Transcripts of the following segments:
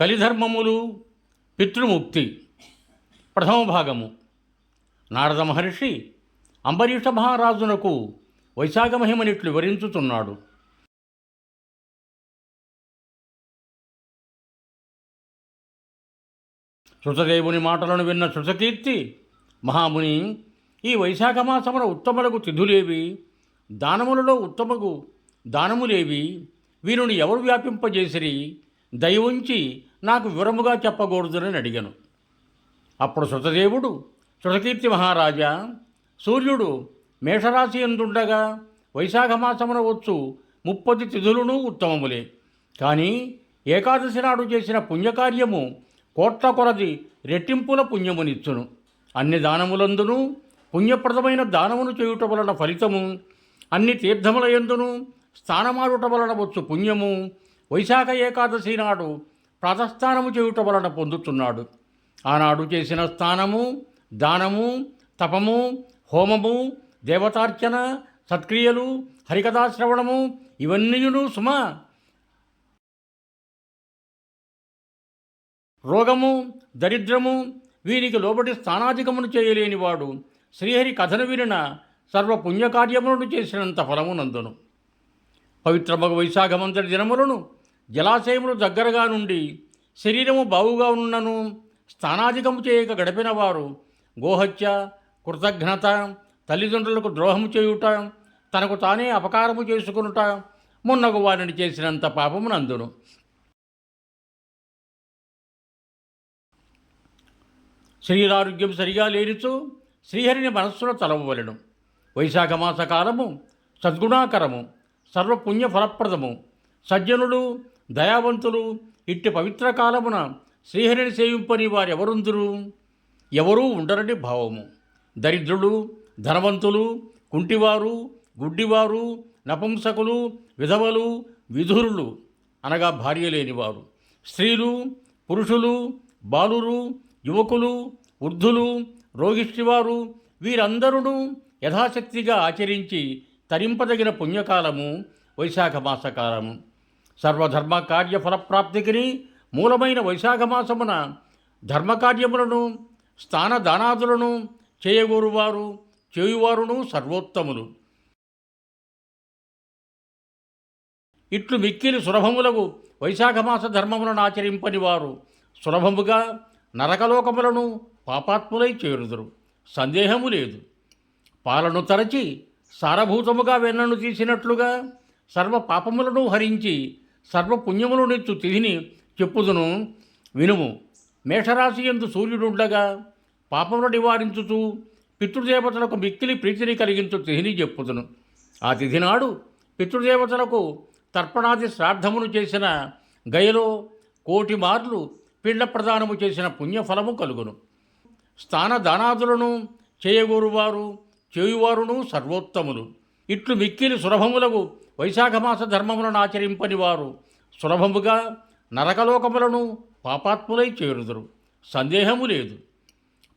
కలిధర్మములు పితృముక్తి. ప్రథమ భాగము. నారద మహర్షి అంబరీష మహారాజునకు వైశాఖ మహిమనిట్లు వివరించుతున్నాడు. శృతదేవుని మాటలను విన్న శృతకీర్తి మహాముని ఈ వైశాఖ మాసమున ఉత్తములకు తిథులేవి దానములలో ఉత్తమకు దానములేవి వీరుని ఎవరు వ్యాపింపజేసిరి? దయవుంచి నాకు వివరముగా చెప్పకూడదునని అడిగాను. అప్పుడు శృతదేవుడు శృతకీర్తి మహారాజా సూర్యుడు మేషరాశి ఎందుండగా? వైశాఖ మాసమున వచ్చు ముప్పది తిథులను ఉత్తమములే. కానీ ఏకాదశి నాడు చేసిన పుణ్యకార్యము కోట్ల కొలది రెట్టింపుల పుణ్యమునిచ్చును. అన్ని దానములందును పుణ్యప్రదమైన దానమును చేయుట వలన ఫలితము అన్ని తీర్థముల ఎందును స్థానమాడుట వలన వచ్చు పుణ్యము వైశాఖ ఏకాదశి నాడు ప్రాతస్థానము చేయుట వలన పొందుతున్నాడు ఆనాడు చేసిన స్థానము దానము తపము హోమము దేవతార్చన సత్క్రియలు హరికథాశ్రవణము ఇవన్నీయును సుమ. రోగము దరిద్రము వీరికి లోబడి స్థానాధికమును చేయలేనివాడు శ్రీహరి కథను వినిన సర్వ పుణ్యకార్యములను చేసినంత ఫలమునందును. పవిత్రమగు వైశాఖమంతటి దినములను జలాశయములు దగ్గరగా నుండి శరీరము బావుగా ఉన్నను స్థానాధికము చేయక గడిపిన వారు గోహత్య కృతజ్ఞత తల్లిదండ్రులకు ద్రోహము చేయుట తనకు తానే అపకారము చేసుకునుట మున్నగు వారిని చేసినంత పాపము నందును. శరీరారోగ్యం సరిగా లేనిచో శ్రీహరిని మనస్సులో తలవవలెను వైశాఖ మాస కాలము సద్గుణాకరము సర్వపుణ్య ఫలప్రదము సజ్జనులు దయావంతులు ఇట్టి పవిత్ర కాలమున శ్రీహరిని సేవింపని వారెవరుందురు? ఎవరూ ఉండరని భావము. దరిద్రులు ధనవంతులు కుంటివారు గుడ్డివారు నపుంసకులు విధవలు విధురులు అనగా భార్య లేనివారు. స్త్రీలు పురుషులు బాలురు యువకులు వృద్ధులు రోగిష్టివారు వీరందరూ యథాశక్తిగా ఆచరించి తరింపదగిన పుణ్యకాలము వైశాఖ మాసకాలము సర్వధర్మ కార్యఫలప్రాప్తికిని మూలమైన వైశాఖ మాసమున ధర్మకార్యములను స్థాన దానాదులను చేయగోరువారు చేయువారును సర్వోత్తములు. ఇట్లు మిక్కిలి సులభములకు వైశాఖమాస ధర్మములను ఆచరింపని వారు సులభముగా నరకలోకములను పాపాత్ములై చేరుదురు. సందేహము లేదు. పాలను తరచి సారభూతముగా వెన్నను తీసినట్లుగా సర్వ పాపములను హరించి సర్వ నెచ్చు తిథిని చెప్పుదును వినుము. మేషరాశి ఎందు సూర్యుడుండగా పాపమును నివారించుతూ పితృదేవతలకు మిక్కిలి ప్రీతిని కలిగించు తిథిని చెప్పుదును. ఆ తిథి నాడు పితృదేవతలకు తర్పణాది శ్రాద్ధమును చేసిన గయలో కోటి మార్లు పిండ ప్రదానము చేసిన పుణ్యఫలము కలుగును. స్థాన దానాదులను చేయగోరువారు చేయువారును సర్వోత్తములు. ఇట్లు మిక్కిలి సులభములకు వైశాఖమాస ధర్మములను ఆచరింపని వారు సులభముగా నరకలోకములను పాపాత్ములై చేరుదురు. సందేహము లేదు.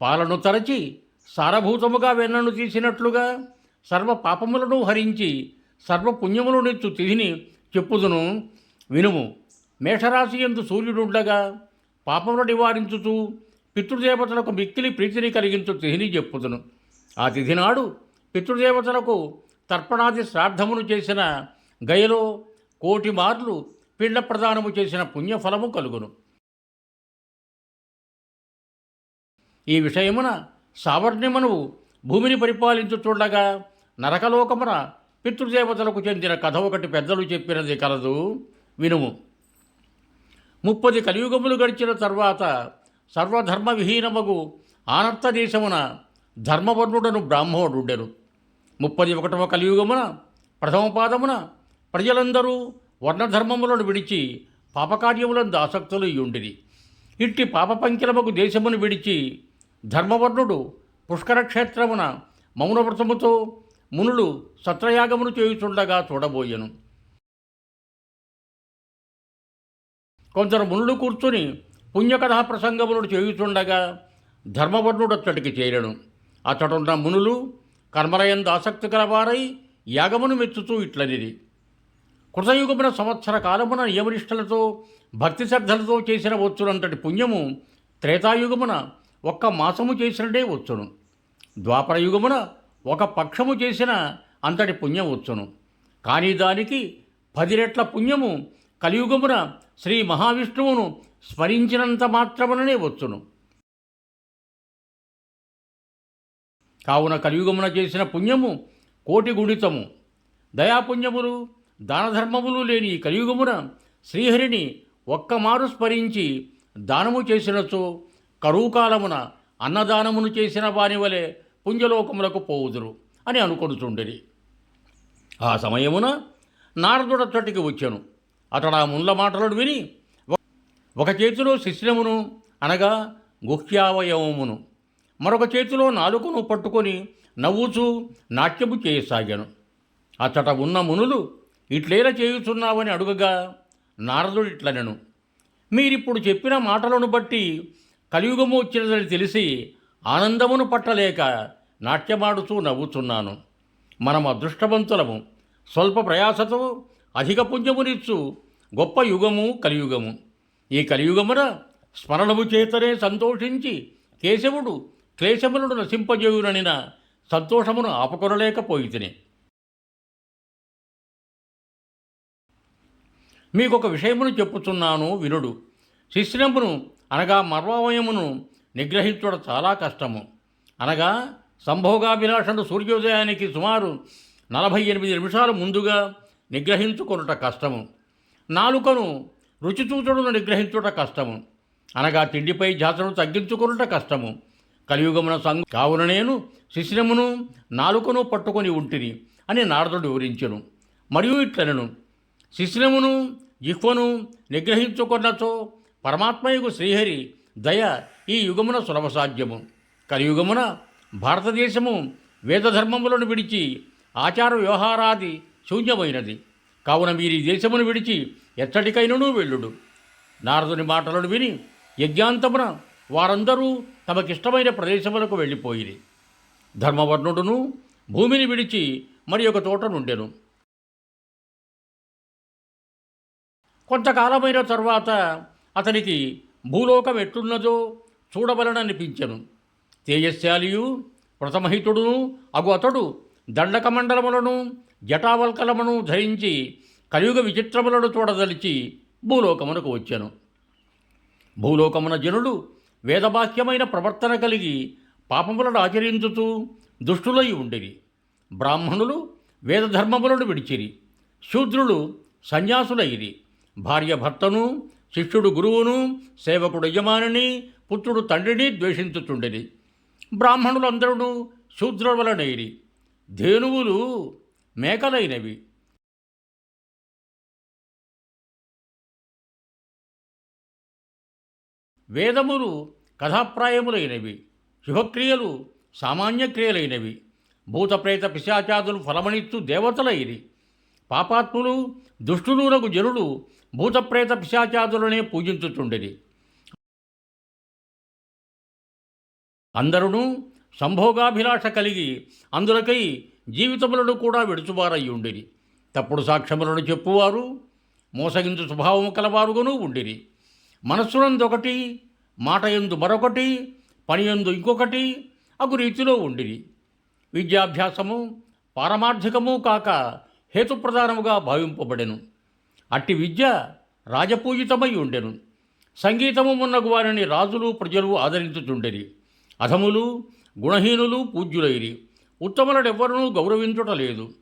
పాలను తరచి సారభూతముగా వెన్నను తీసినట్లుగా సర్వ పాపములను హరించి సర్వపుణ్యములు నెచ్చు తిథిని చెప్పుదును. వినుము మేషరాశి ఎందు సూర్యుడుండగా పాపములు నివారించుతూ పితృదేవతలకు మిక్కిలి ప్రీతిని కలిగించు తిథిని చెప్పుదును. ఆ తిథి నాడు పితృదేవతలకు తర్పణాది శ్రాద్ధమును చేసిన గయలో కోటి మార్లు పిండ ప్రదానము చేసిన పుణ్యఫలము కలుగును. ఈ విషయమున సావర్ణ్యమును భూమిని పరిపాలించుచుండగా నరకలోకమున పితృదేవతలకు చెందిన కథ ఒకటి పెద్దలు చెప్పినది కలదు. వినుము. ముప్పది కలియుగములు గడిచిన తర్వాత సర్వధర్మ విహీనమగు ఆనర్త దేశమున ధర్మవర్ణుడను బ్రాహ్మణుడెను. ముప్పది ఒకటవ కలియుగమున ప్రథమ పాదమున ప్రజలందరూ వర్ణధర్మములను విడిచి పాపకార్యములందు ఆసక్తులు ఉండిరి ఇట్టి పాపపంకిలముకు దేశమును విడిచి ధర్మవర్ణుడు పుష్కరక్షేత్రమున మౌనవ్రతముతో మునులు సత్రయాగమును చేయుచుండగా చూడబోయెను. కొందరు మునులు కూర్చుని పుణ్యకథా ప్రసంగములను చేయుచుండగా ధర్మవర్ణుడు అచ్చటికి చేరను. అతడున్న మునులు కర్మలయందు ఆసక్తి కలవారై యాగమును మెచ్చుతూ ఇట్లనిది. కృతయుగమున సంవత్సర కాలమున నియమనిష్టలతో భక్తి శ్రద్ధలతో చేసిన వచ్చునంతటి పుణ్యము త్రేతాయుగమున ఒక్క మాసము చేసినదే వచ్చును. ద్వాపరయుగమున ఒక పక్షము చేసిన అంతటి పుణ్యం వచ్చును. కానీ దానికి పది రెట్ల పుణ్యము కలియుగమున శ్రీ మహావిష్ణువును స్మరించినంత మాత్రముననే వచ్చును. కావున కలియుగమున చేసిన పుణ్యము కోటి గుణితము. దయాపుణ్యములు దానధర్మములు లేని కలియుగమున శ్రీహరిని ఒక్కమారు స్మరించి దానము చేసినచో కరువుకాలమున అన్నదానమును చేసిన వాని వలె పుణ్యలోకములకు పోవుదురు అని అనుకొనుచుండిరి. ఆ సమయమున నారదుడచ్చటికి వచ్చాను. అతడు ఆ ముండ్ల మాటలను విని ఒక- చేతిలో శిశ్రమును అనగా గుహ్యావయవమును మరొక చేతిలో నాలుకను పట్టుకొని నవ్వుచూ నాట్యము చేయసాగాను. అచ్చట ఉన్న మునులు ఇట్లేలా చేయుచున్నావని అడుగగా నారదుడు ఇట్లనెను. మీరిప్పుడు చెప్పిన మాటలను బట్టి కలియుగము వచ్చినదని తెలిసి ఆనందమును పట్టలేక నాట్యమాడుతూ నవ్వుచున్నాను. మనం అదృష్టవంతులము. స్వల్ప ప్రయాసతో అధిక పుణ్యమునిచ్చు గొప్ప యుగము కలియుగము. ఈ కలియుగమున స్మరణము చేతనే సంతోషించి కేశవుడు క్లేశములను నశింపజేయుననిన సంతోషమును ఆపుకొనలేకపోయితిని. మీకొక విషయమును చెప్పుచున్నాను వినుడు. శిశ్రమును అనగా మర్వావయమును నిగ్రహించుట చాలా కష్టము. అనగా సంభోగాభిలాషను సూర్యోదయానికి సుమారు నలభై ఎనిమిది నిమిషాలు ముందుగా నిగ్రహించుకొనుట కష్టము. నాలుకను రుచి చూచుడును నిగ్రహించుట కష్టము. అనగా తిండిపై జాతను తగ్గించుకొనుట కష్టము. కలియుగమున సంగు కావున నేను శిశిరమును నాలుకను పట్టుకొని ఉంటిని అని నారదుడు వివరించెను. మరియు ఇట్లనను శిశిరమును జిహ్వను నిగ్రహించుకున్నచో పరమాత్మయుగు శ్రీహరి దయ ఈ యుగమున సులభసాధ్యము. కలియుగమున భారతదేశము వేదధర్మములను విడిచి ఆచార వ్యవహారాది శూన్యమైనది. కావున మీరు ఈ దేశమును విడిచి ఎచ్చటికైనను వెళ్ళుడు. నారదుని మాటలను విని యజ్ఞాంతమున వారందరూ తమకిష్టమైన ప్రదేశములకు వెళ్ళిపోయిరి. ధర్మవర్ణుడును భూమిని విడిచి మరి ఒక చోట నుండెను. కొంతకాలమైన తరువాత అతనికి భూలోకం ఎట్లున్నదో చూడవలననిపించెను. తేజశాలియు వ్రతమహితుడును అగు అతడు దండకమండలములను జటావల్కలమును ధరించి కలియుగ విచిత్రములను చూడదలిచి భూలోకమునకు వచ్చాను. భూలోకమున జనులు వేదవాక్యమైన ప్రవర్తన కలిగి పాపములను ఆచరించుతూ దుష్టులై ఉండిరి. బ్రాహ్మణులు వేదధర్మములను విడిచిరి. శూద్రులు సన్యాసులైరి. భార్య భర్తను శిష్యుడు గురువును సేవకుడు యజమానిని పుత్రుడు తండ్రిని ద్వేషించుచుండిరి. బ్రాహ్మణులందరూ శూద్రవలనైరి ధేనువులు మేకలైనవి. వేదములు కథాప్రాయములైనవి శుభక్రియలు సామాన్య క్రియలైనవి భూతప్రేత పిశాచాదులు ఫలమణిత్తు దేవతలైరి. పాపాత్ములు దుష్టులునకు జనులు భూతప్రేత పిశాచాదులనే పూజించుచుండిరి. అందరూ సంభోగాభిలాష కలిగి అందులకై జీవితములను కూడా విడుచువారై ఉండిరి తప్పుడు సాక్ష్యములను చెప్పువారు మోసగించు స్వభావము కలవారుగాను ఉండిరి. మనస్సునందొకటి మాట ఎందు మరొకటి పని ఎందు ఇంకొకటి అగు రీతిలో ఉండిరి. విద్యాభ్యాసము పారమార్థికము కాక హేతుప్రధానముగా భావింపబడెను. అట్టి విద్య రాజపూజితమై ఉండెను సంగీతము మున్నగు వారిని రాజులు ప్రజలు ఆదరించుచుండెరి. అధములు గుణహీనులు పూజ్యులైరి. ఉత్తములనెవ్వరూ గౌరవించుట లేదు.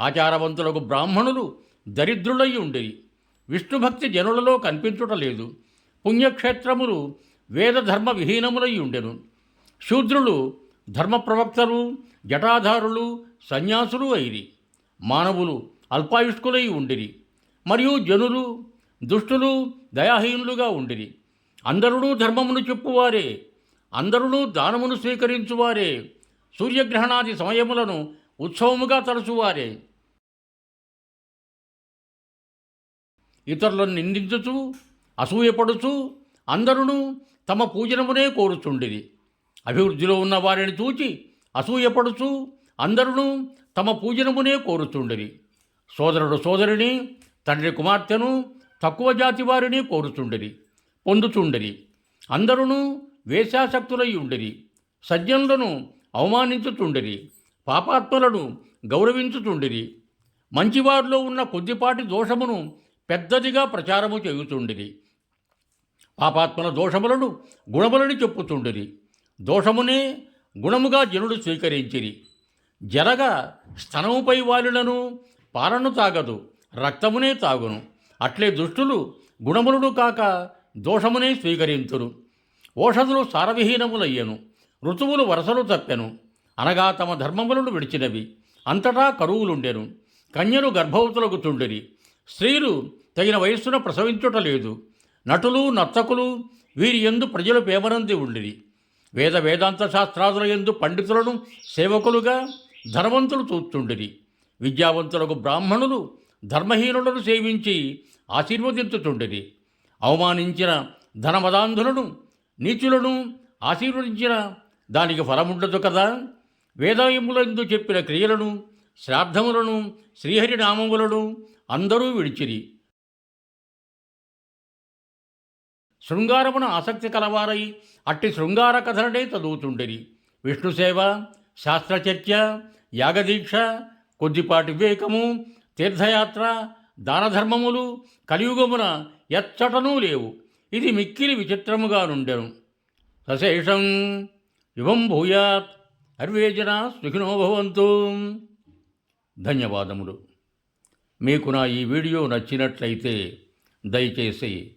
ఆచారవంతులకు బ్రాహ్మణులు దరిద్రులై ఉండిరి విష్ణుభక్తి జనులలో కనిపించుట లేదు. పుణ్యక్షేత్రములు వేదధర్మ విహీనములై ఉండెను శూద్రులు ధర్మ ప్రవక్తలు జటాధారులు సన్యాసులు అయిరి. మానవులు అల్పాయుష్కులై ఉండిరి. మరియు జనులు దుష్టులు దయాహీనులుగా ఉండిరి. అందరూ ధర్మమును చెప్పువారే. అందరూ దానమును స్వీకరించువారే. సూర్యగ్రహణాది సమయములను ఉత్సవముగా తలచువారే. ఇతరులను నిందించుచు అసూయపడుచు అందరును తమ పూజనమునే కోరుచుండిరి. అభివృద్ధిలో ఉన్న వారిని చూచి అసూయపడుచు అందరును తమ పూజనమునే కోరుచుండిరి. సోదరుడు సోదరిని తండ్రి కుమార్తెను తక్కువ జాతి వారిని కోరుచుండిరి పొందుచుండిరి. అందరును వేశాసక్తులై ఉండిరి సజ్జనులను అవమానించుచుండిరి పాపాత్మలను గౌరవించుచుండిరి. మంచివారిలో ఉన్న కొద్దిపాటి దోషమును పెద్దదిగా ప్రచారము చేయుచుండిరి. పాపాత్మల దోషములను గుణములని చెప్పుతుండిరి దోషమునే గుణముగా జనుడు స్వీకరించిరి. జరగా స్తనముపై వాలులను పాలను తాగదు రక్తమునే తాగును. అట్లే దుష్టులు గుణములను కాక దోషమునే స్వీకరించును ఓషధులు సారవిహీనములయ్యను ఋతువులు వరసలు తప్పెను. అనగా తమ ధర్మములను విడిచినవి అంతటా కరువులుండెను. కన్యలు గర్భవతులకు చుండిరి స్త్రీలు తగిన వయస్సున ప్రసవించుట లేదు. నటులు నర్తకులు వీరి ఎందు ప్రజలు పేమనంది ఉండిరి. వేద వేదాంత శాస్త్రాదుల ఎందు పండితులను సేవకులుగా ధనవంతులు చూస్తుండిరి. విద్యావంతులకు బ్రాహ్మణులు ధర్మహీనులను సేవించి ఆశీర్వదించుతుండిరి. అవమానించిన ధనమదాంధులను నీచులను ఆశీర్వదించిన దానికి ఫలముండదు కదా. వేదాయములందు చెప్పిన క్రియలను శ్రాద్ధములను శ్రీహరి నామములను అందరూ విడిచిరి. శృంగారమున ఆసక్తి కలవారై అట్టి శృంగార కథలనే చదువుతుండిరి విష్ణు సేవ శాస్త్రచర్చ యాగదీక్ష కొద్దిపాటి వివేకము తీర్థయాత్ర దానధర్మములు కలియుగమున ఎచ్చటనూ లేవు. ఇది మిక్కిలి విచిత్రముగా నుండెను. సశేషం యువం భూయాత్ అర్వేజన సుఖినో భవంతు. ధన్యవాదములు. మీకు నా ఈ వీడియో నచ్చినట్లయితే దయచేసి